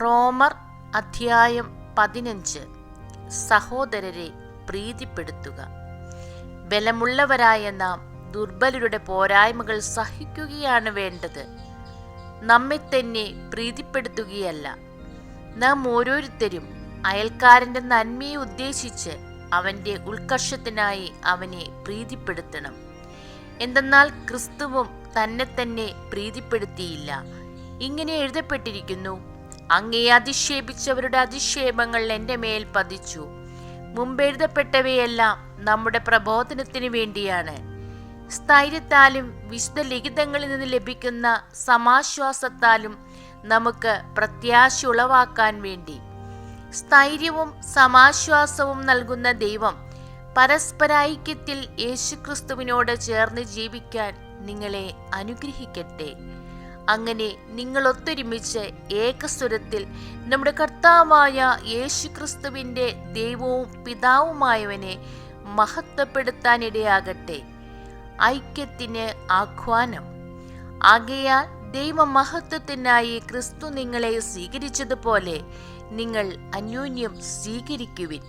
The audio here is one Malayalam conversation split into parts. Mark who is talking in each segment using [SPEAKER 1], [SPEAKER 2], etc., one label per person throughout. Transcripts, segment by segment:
[SPEAKER 1] റോമർ അധ്യായം പതിനഞ്ച്. സഹോദരരെ പ്രീതിപ്പെടുത്തുക. ബലമുള്ളവരായ നാം ദുർബലരുടെ പോരായ്മകൾ സഹിക്കുകയാണ് വേണ്ടത്. നമ്മെ തന്നെ പ്രീതിപ്പെടുത്തുകയല്ല. നാം ഓരോരുത്തരും അയൽക്കാരന്റെ നന്മയെ ഉദ്ദേശിച്ച് അവന്റെ ഉത്കർഷത്തിനായി അവനെ പ്രീതിപ്പെടുത്തണം. എന്തെന്നാൽ ക്രിസ്തുവും തന്നെ തന്നെ പ്രീതിപ്പെടുത്തിയില്ല. ഇങ്ങനെ എഴുതപ്പെട്ടിരിക്കുന്നു അങ്ങേ അധിക്ഷേപിച്ചവരുടെ അധിക്ഷേപങ്ങൾ എന്റെ മേൽ പതിച്ചു. മുമ്പെഴുതപ്പെട്ടവയെല്ലാം നമ്മുടെ പ്രബോധനത്തിന് വേണ്ടിയാണ്. സ്ഥൈര്യത്താലും വിശുദ്ധ ലിഖിതങ്ങളിൽ നിന്ന് ലഭിക്കുന്ന സമാശ്വാസത്താലും നമുക്ക് പ്രത്യാശ ഉളവാക്കാൻ വേണ്ടി. സ്ഥൈര്യവും സമാശ്വാസവും നൽകുന്ന ദൈവം പരസ്പരൈക്യത്തിൽ യേശുക്രിസ്തുവിനോട് ചേർന്ന് ജീവിക്കാൻ നിങ്ങളെ അനുഗ്രഹിക്കട്ടെ. അങ്ങനെ നിങ്ങൾ ഒത്തൊരുമിച്ച് ഏകസ്വരത്തിൽ നമ്മുടെ കർത്താവായ യേശുക്രിസ്തുവിന്റെ ദൈവവും പിതാവുമായവനെ മഹത്വപ്പെടുത്താനിടയാകട്ടെ. ഐക്യത്തിന് ആഹ്വാനം. ആകയാൽ ദൈവമഹത്വത്തിനായി ക്രിസ്തു നിങ്ങളെ സ്വീകരിച്ചതുപോലെ നിങ്ങൾ അന്യോന്യം സ്വീകരിക്കുവിൻ.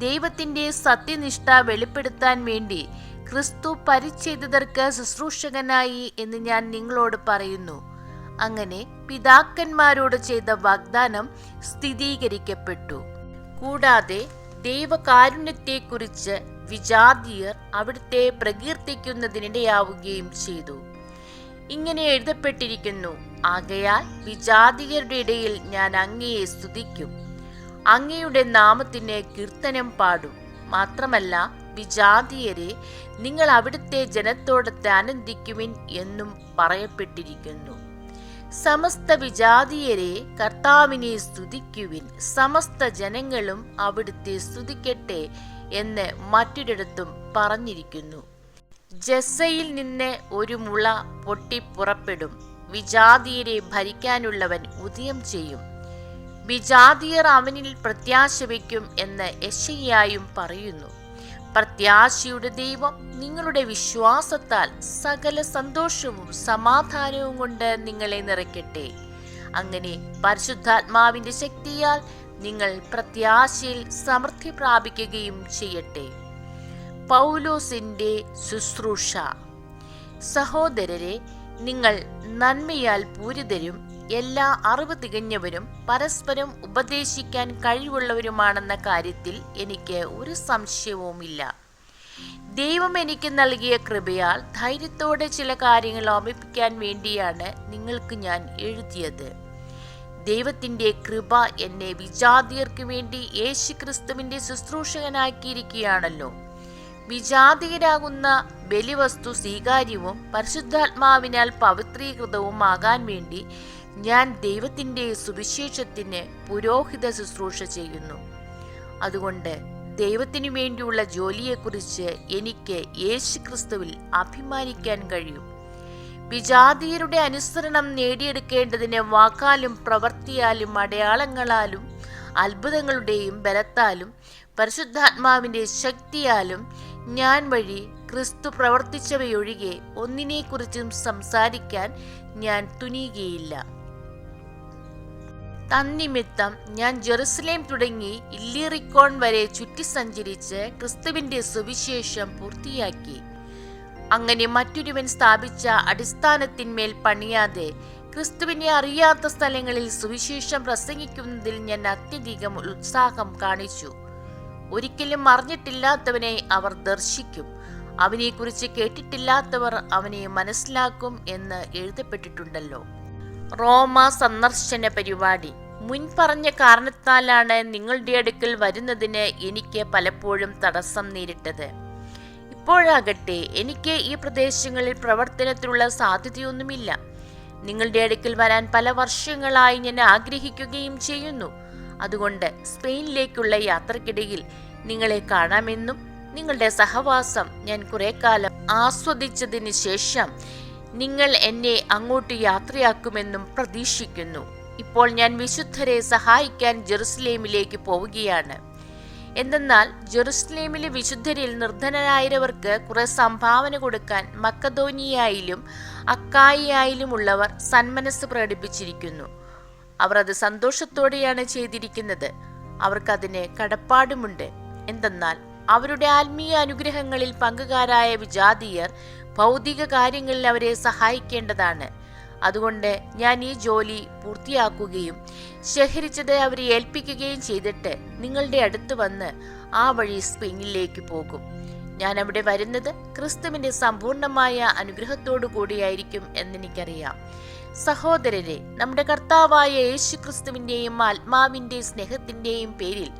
[SPEAKER 1] ദൈവത്തിന്റെ സത്യനിഷ്ഠ വെളിപ്പെടുത്താൻ വേണ്ടി ക്രിസ്തു പരിച്ഛേദിതർക്ക് ശുശ്രൂഷകനായി എന്ന് ഞാൻ നിങ്ങളോട് പറയുന്നു. അങ്ങനെ പിതാക്കന്മാരോട് ചെയ്ത വാഗ്ദാനം സ്ഥിരീകരിക്കപ്പെട്ടു. കൂടാതെ ദൈവകാരുണ്യത്തെക്കുറിച്ച് വിജാതീയർ അവിടുത്തെ പ്രകീർത്തിക്കുന്നതിനിടയാവുകയും ചെയ്തു. ഇങ്ങനെ എഴുതപ്പെട്ടിരിക്കുന്നു ആകയാൽ വിജാതിയരുടെ ഇടയിൽ ഞാൻ അങ്ങയെ സ്തുതിക്കും. അങ്ങയുടെ നാമത്തിന് കീർത്തനം പാടും. മാത്രമല്ല വിജാതിയരെ നിങ്ങൾ അവിടുത്തെ ജനത്തോടൊത്ത് ആനന്ദിക്കുവിൻ എന്നും പറയപ്പെട്ടിരിക്കുന്നു. സമസ്ത വിജാതിയരെ കർത്താവിനെ സ്തുതിക്കുവിൻ. സമസ്ത ജനങ്ങളും അവിടുത്തെ സ്തുതിക്കട്ടെ എന്ന് മറ്റൊരിടത്തും പറഞ്ഞിരിക്കുന്നു. ജസ്സയിൽ നിന്ന് ഒരു മുള പൊട്ടിപ്പുറപ്പെടും വിജാതിയരെ ഭരിക്കാനുള്ളവൻ ഉദയം ചെയ്യും. വിജാതിയർ അവനിൽ പ്രത്യാശ വയ്ക്കും എന്ന് യശയ്യായും പറയുന്നു. പ്രത്യാശയുടെ ദൈവം നിങ്ങളുടെ വിശ്വാസത്താൽ സകല സന്തോഷവും സമാധാനവും കൊണ്ട് നിങ്ങളെ നിറയ്ക്കട്ടെ. അങ്ങനെ പരിശുദ്ധാത്മാവിന്റെ ശക്തിയാൽ നിങ്ങൾ പ്രത്യാശയിൽ സമൃദ്ധി പ്രാപിക്കുകയും ചെയ്യട്ടെ. പൗലോസിന്റെ ശുശ്രൂഷ. സഹോദരരെ നിങ്ങൾ നന്മയാൽ പൂരിതരും എല്ലാ അറിവ് തികഞ്ഞവരും പരസ്പരം ഉപദേശിക്കാൻ കഴിവുള്ളവരുമാണെന്ന കാര്യത്തിൽ എനിക്ക് ഒരു സംശയവുമില്ല. ദൈവം എനിക്ക് നൽകിയ കൃപയാൽ ധൈര്യത്തോടെ ചില കാര്യങ്ങൾ ഓർമ്മിപ്പിക്കാൻ വേണ്ടിയാണ് നിങ്ങൾക്ക് ഞാൻ എഴുതിയത്. ദൈവത്തിന്റെ കൃപ എന്നെ വിജാതിയർക്ക് വേണ്ടി യേശു ക്രിസ്തുവിന്റെ ശുശ്രൂഷകനാക്കിയിരിക്കുകയാണല്ലോ. വിജാതീയരാകുന്ന ബലിവസ്തു സ്വീകാര്യവും പരിശുദ്ധാത്മാവിനാൽ പവിത്രീകൃതവുമാകാൻ വേണ്ടി ഞാൻ ദൈവത്തിന്റെ സുവിശേഷത്തിന് പുരോഹിത ശുശ്രൂഷ ചെയ്യുന്നു. അതുകൊണ്ട് ദൈവത്തിനു വേണ്ടിയുള്ള ജോലിയെക്കുറിച്ച് എനിക്ക് യേശു ക്രിസ്തുവിൽ അഭിമാനിക്കാൻ കഴിയും. വിജാതീയരുടെ അനുസരണം നേടിയെടുക്കേണ്ടതിന് വാക്കാലും പ്രവൃത്തിയാലും അടയാളങ്ങളാലും അത്ഭുതങ്ങളുടെയും ബലത്താലും പരിശുദ്ധാത്മാവിന്റെ ശക്തിയാലും ഞാൻ വഴി ക്രിസ്തു പ്രവർത്തിച്ചവയൊഴികെ ഒന്നിനെക്കുറിച്ചും സംസാരിക്കാൻ ഞാൻ തുനിയുകയില്ല. തന്നിമിത്തം ഞാൻ ജെറുസലേം തുടങ്ങി ഇല്ലിറിക്കോൺ വരെ ചുറ്റി സഞ്ചരിച്ച് ക്രിസ്തുവിന്റെ സുവിശേഷം പൂർത്തിയാക്കി. അങ്ങനെ മറ്റൊരുവൻ സ്ഥാപിച്ച അടിസ്ഥാനത്തിന്മേൽ പണിയാതെ ക്രിസ്തുവിനെ അറിയാത്ത സ്ഥലങ്ങളിൽ സുവിശേഷം പ്രസംഗിക്കുന്നതിൽ ഞാൻ അത്യധികം ഉത്സാഹം കാണിച്ചു. ഒരിക്കലും അറിഞ്ഞിട്ടില്ലാത്തവനെ അവർ ദർശിക്കും. അവനെക്കുറിച്ച് കേട്ടിട്ടില്ലാത്തവർ അവനെ മനസ്സിലാക്കും എന്ന് എഴുതപ്പെട്ടിട്ടുണ്ടല്ലോ. റോമ സന്ദർശന പരിപാടി. മുൻ പറഞ്ഞ കാരണത്താലാണ് നിങ്ങളുടെ അടുക്കൽ വരുന്നതിന് എനിക്ക് പലപ്പോഴും തടസ്സം നേരിട്ടത്. ഇപ്പോഴാകട്ടെ എനിക്ക് ഈ പ്രദേശങ്ങളിൽ പ്രവർത്തനത്തിലുള്ള സാധ്യതയൊന്നുമില്ല. നിങ്ങളുടെ അടുക്കൽ വരാൻ പല വർഷങ്ങളായി ഞാൻ ആഗ്രഹിക്കുകയും ചെയ്യുന്നു. അതുകൊണ്ട് സ്പെയിനിലേക്കുള്ള യാത്രക്കിടയിൽ നിങ്ങളെ കാണാമെന്നും നിങ്ങളുടെ സഹവാസം ഞാൻ കുറെ കാലം ആസ്വദിച്ചതിന് ശേഷം നിങ്ങൾ എന്നെ അങ്ങോട്ട് യാത്രയാക്കുമെന്നും പ്രതീക്ഷിക്കുന്നു. ഇപ്പോൾ ഞാൻ വിശുദ്ധരെ സഹായിക്കാൻ ജെറുസലേമിലേക്ക് പോവുകയാണ്. എന്തെന്നാൽ ജെറുസലേമിലെ വിശുദ്ധരിൽ നിർധനരായവർക്ക് കുറെ സംഭാവന കൊടുക്കാൻ മക്കതോനിയായാലും അക്കായിയായാലും ഉള്ളവർ സന്മനസ് പ്രകടിപ്പിച്ചിരിക്കുന്നു. അവർ അത് സന്തോഷത്തോടെയാണ് ചെയ്തിരിക്കുന്നത്. അവർക്കതിന് കടപ്പാടുമുണ്ട്. എന്തെന്നാൽ അവരുടെ ആത്മീയ അനുഗ്രഹങ്ങളിൽ പങ്കുകാരായ വിജാതീയർ ഭൗതിക കാര്യങ്ങളിൽ അവരെ സഹായിക്കേണ്ടതാണ്. അതുകൊണ്ട് ഞാൻ ഈ ജോലി പൂർത്തിയാക്കുകയും ശേഖരിച്ചത് അവരെ ഏൽപ്പിക്കുകയും ചെയ്തിട്ട് നിങ്ങളുടെ അടുത്ത് വന്ന് ആ വഴി സ്പെയിനിലേക്ക് പോകും. ഞാൻ അവിടെ വരുന്നത് ക്രിസ്തുവിന്റെ സമ്പൂർണമായ അനുഗ്രഹത്തോടു കൂടിയായിരിക്കും എന്നെനിക്കറിയാം. സഹോദരരെ നമ്മുടെ കർത്താവായ യേശു ക്രിസ്തുവിന്റെയും ആത്മാവിന്റെ സ്നേഹത്തിന്റെയും പേരിൽ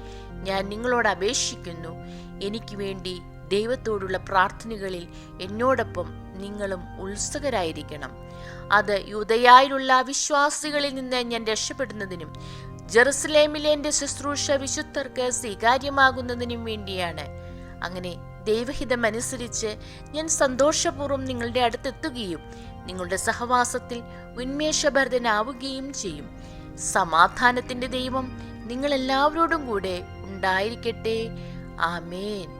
[SPEAKER 1] ഞാൻ നിങ്ങളോട് അപേക്ഷിക്കുന്നു. എനിക്ക് വേണ്ടി ദൈവത്തോടുള്ള പ്രാർത്ഥനകളിൽ എന്നോടൊപ്പം നിങ്ങളും ഉത്സുകരായിരിക്കണം. അത് യുദയായിലുള്ള വിശ്വാസികളിൽ നിന്ന് ഞാൻ രക്ഷപ്പെടുന്നതിനും ജെറുസലേമിലെ എന്റെ ശുശ്രൂഷ വിശുദ്ധർക്ക് സ്വീകാര്യമാകുന്നതിനും വേണ്ടിയാണ്. അങ്ങനെ ദൈവഹിതമനുസരിച്ച് ഞാൻ സന്തോഷപൂർവം നിങ്ങളുടെ അടുത്തെത്തുകയും നിങ്ങളുടെ സഹവാസത്തിൽ ഉന്മേഷഭരിതനാവുകയും ചെയ്യും. സമാധാനത്തിന്റെ ദൈവം നിങ്ങളെല്ലാവരോടും കൂടെ ഉണ്ടായിരിക്കട്ടെ. ആമേൻ.